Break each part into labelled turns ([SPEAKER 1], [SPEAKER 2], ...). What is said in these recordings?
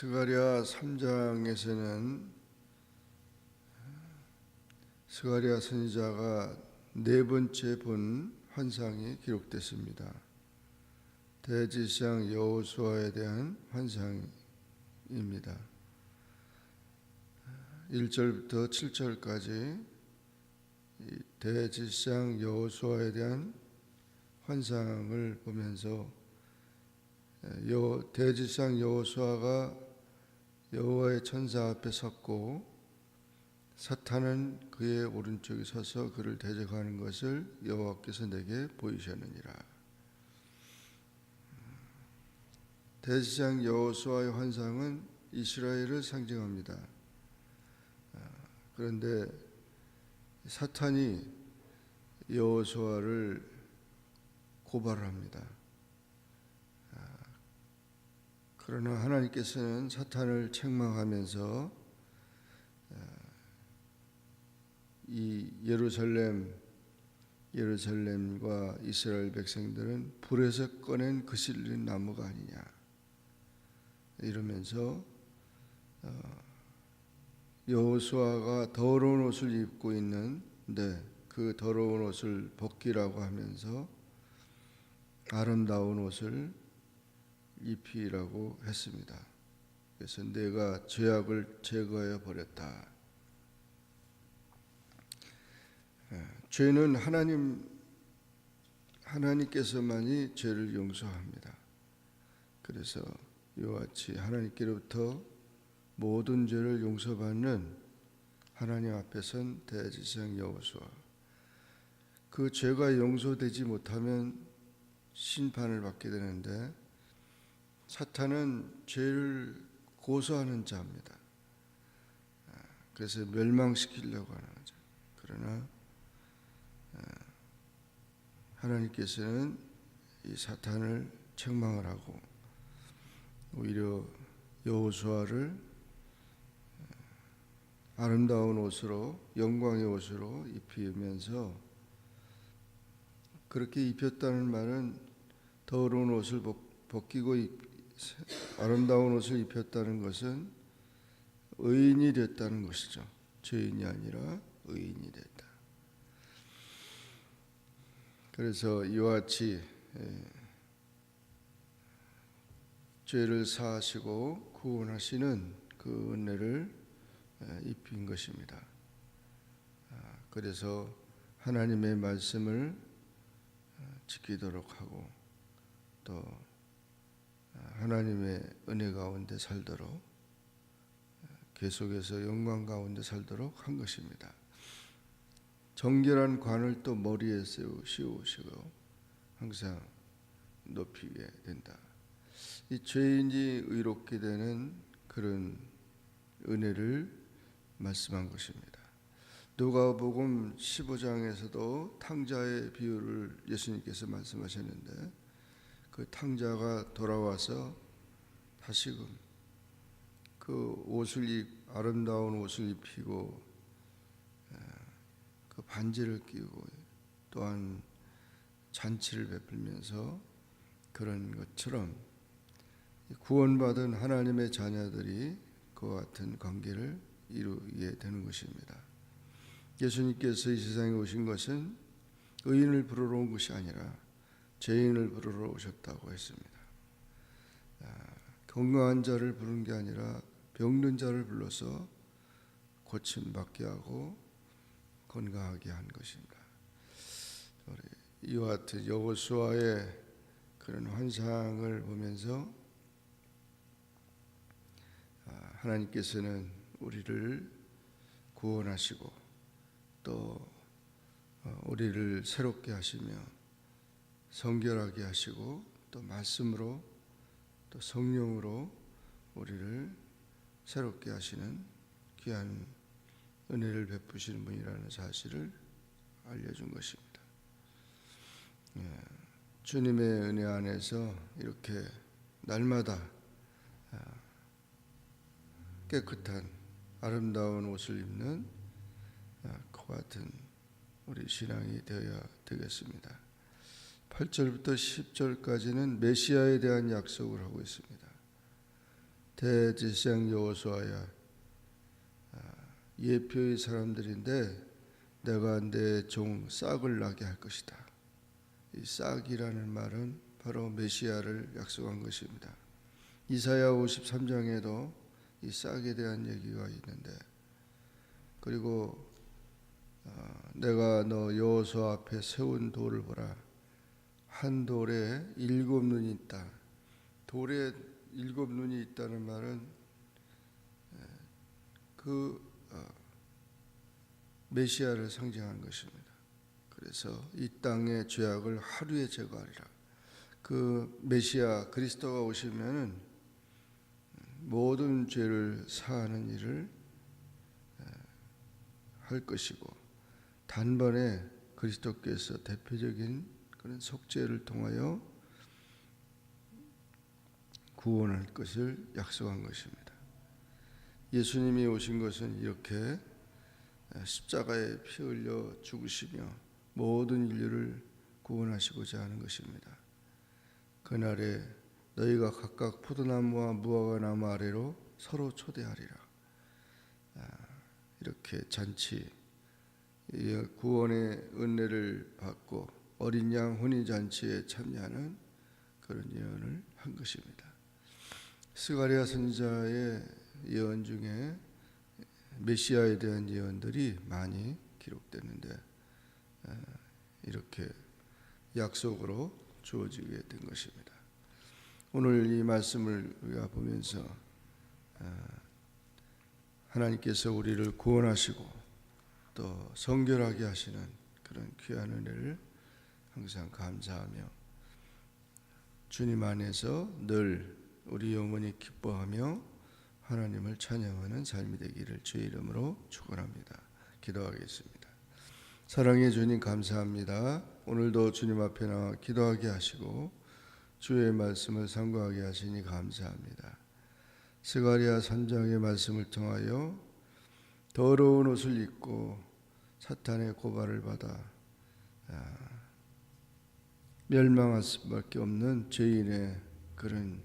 [SPEAKER 1] 스가랴 3장에서는 스가랴 선지자가 네 번째 본 환상이 기록됐습니다. 대지상 여호수아에 대한 환상 입니다. 1절부터 7절까지 대지상 여호수아에 대한 환상을 보면서 여 대지상 여호수아가 여호와의 천사 앞에 섰고 사탄은 그의 오른쪽에 서서 그를 대적하는 것을 여호와께서 내게 보이셨느니라. 대지상 여호수아의 환상은 이스라엘을 상징합니다. 그런데 사탄이 여호수아를 고발합니다. 그러나 하나님께서는 사탄을 책망하면서 이 예루살렘 예루살렘과 이스라엘 백성들은 불에서 꺼낸 그 실린 나무가 아니냐 이러면서 여호수아가 더러운 옷을 입고 있는데 그 더러운 옷을 벗기라고 하면서 아름다운 옷을 입히라고 했습니다. 그래서 내가 죄악을 제거해 버렸다. 예, 죄는 하나님 하나님께서만이 죄를 용서합니다. 그래서 이와 같이 하나님께로부터 모든 죄를 용서받는 하나님 앞에 선 대지성 여호수아 그 죄가 용서되지 못하면 심판을 받게 되는데 사탄은 죄를 고소하는 자입니다. 그래서 멸망시키려고 하는 거죠. 그러나 하나님께서는 이 사탄을 책망을 하고 오히려 여호수아를 아름다운 옷으로 영광의 옷으로 입히면서 그렇게 입혔다는 말은 더러운 옷을 벗기고 아름다운 옷을 입혔다는 것은 의인이 됐다는 것이죠. 죄인이 아니라 의인이 됐다. 그래서 이와 같이 죄를 사하시고 구원하시는 그 은혜를 입힌 것입니다. 아, 그래서 하나님의 말씀을 지키도록 하고 또 하나님의 은혜 가운데 살도록 계속해서 영광 가운데 살도록 한 것입니다. 정결한 관을 또 머리에 씌우시고 항상 높이게 된다. 이 죄인이 의롭게 되는 그런 은혜를 말씀한 것입니다. 누가복음 15장에서도 탕자의 비유를 예수님께서 말씀하셨는데 그 탕자가 돌아와서 다시금 그 옷을 입 아름다운 옷을 입히고 그 반지를 끼고 또한 잔치를 베풀면서 그런 것처럼 구원받은 하나님의 자녀들이 그와 같은 관계를 이루게 되는 것입니다. 예수님께서 이 세상에 오신 것은 의인을 부르러 온 것이 아니라 죄인을 부르러 오셨다고 했습니다. 건강한 자를 부른 게 아니라 병든 자를 불러서 고침 받게 하고 건강하게 한 것입니다. 이와 같은 여호수아의 그런 환상을 보면서 아, 하나님께서는 우리를 구원하시고 또 어, 우리를 새롭게 하시며 성결하게 하시고 또 말씀으로 또 성령으로 우리를 새롭게 하시는 귀한 은혜를 베푸시는 분이라는 사실을 알려준 것입니다. 예, 주님의 은혜 안에서 이렇게 날마다 아, 깨끗한 아름다운 옷을 입는 아, 그와 같은 우리 신앙이 되어야 되겠습니다. 8절부터 10절까지는 메시아에 대한 약속을 하고 있습니다. 대제사장 여호수아야 아, 예표의 사람들인데 내가 내 종 싹을 나게 할 것이다. 이 싹이라는 말은 바로 메시아를 약속한 것입니다. 이사야 53장에도 이 싹에 대한 얘기가 있는데 그리고 어, 내가 너 여호수 앞에 세운 돌을 보라 한 돌에 일곱 눈이 있다. 돌에 일곱 눈이 있다는 말은 에, 그 어, 메시아를 상징하는 것입니다. 그래서 이 땅의 죄악을 하루에 제거하리라. 그 메시아 그리스도가 오시면은 모든 죄를 사하는 일을 에, 할 것이고 단번에 그리스도께서 대표적인 그런 속죄를 통하여 구원할 것을 약속한 것입니다. 예수님이 오신 것은 이렇게 십자가에 피 흘려 죽으시며 모든 인류를 구원하시고자 하는 것입니다. 그날에 너희가 각각 포도나무와 무화과 나무 아래로 서로 초대하리라. 아, 이렇게 잔치 이 구원의 은혜를 받고 어린 양 혼인 잔치에 참여하는 그런 예언을 한 것입니다. 스가리아 선지자의 예언 중에 메시아에 대한 예언들이 많이 기록됐는데 에, 이렇게 약속으로 주어지게 된 것입니다. 오늘 이 말씀을 우리가 보면서 어, 하나님께서 우리를 구원하시고 또 성결하게 하시는 그런 귀한 은혜를 항상 감사하며 주님 안에서 늘 우리 영혼이 기뻐하며 하나님을 찬양하는 삶이 되기를 주의 이름으로 축원합니다. 기도하겠습니다. 사랑의 주님 감사합니다. 오늘도 주님 앞에 나와 기도하게 하시고 주의 말씀을 상고하게 하시니 감사합니다. 스가리아 선장의 말씀을 통하여 더러운 옷을 입고 사탄의 고발을 받아 아, 멸망할 수밖에 없는 죄인의 그런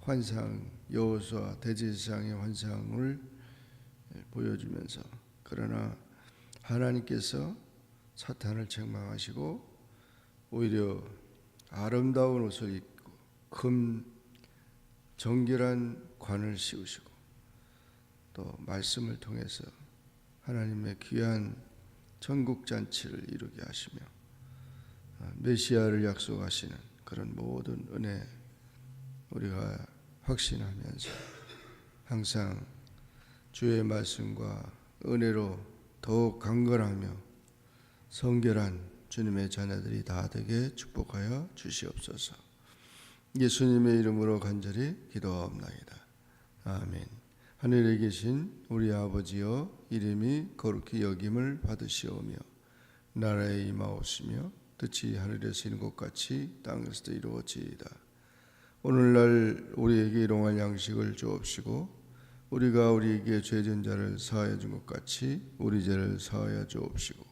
[SPEAKER 1] 환상 여호수아 대제사장의 환상을 보여주면서 그러나 하나님께서 사탄을 책망하시고 오히려 아름다운 옷을 입고 금 정결한 관을 씌우시고 또 말씀을 통해서 하나님의 귀한 천국 잔치를 이루게 하시며 아, 메시아를 약속하시는 그런 모든 은혜 우리가 확신하면서 항상 주의 말씀과 은혜로 더욱 강건하며 성결한 주님의 자녀들이 다 되게 축복하여 주시옵소서. 예수님의 이름으로 간절히 기도하옵나이다. 아멘. 하늘에 계신 우리 아버지여 이름이 거룩히 여김을 받으시오며 나라에 임하옵시며 뜻이 하늘에서 이룬 것 같이 땅에서도 이루어지이다. 오늘날 우리에게 일용할 양식을 주옵시고 우리가 우리에게 죄진 자를 사하여 준 것 같이 우리 죄를 사하여 주옵시고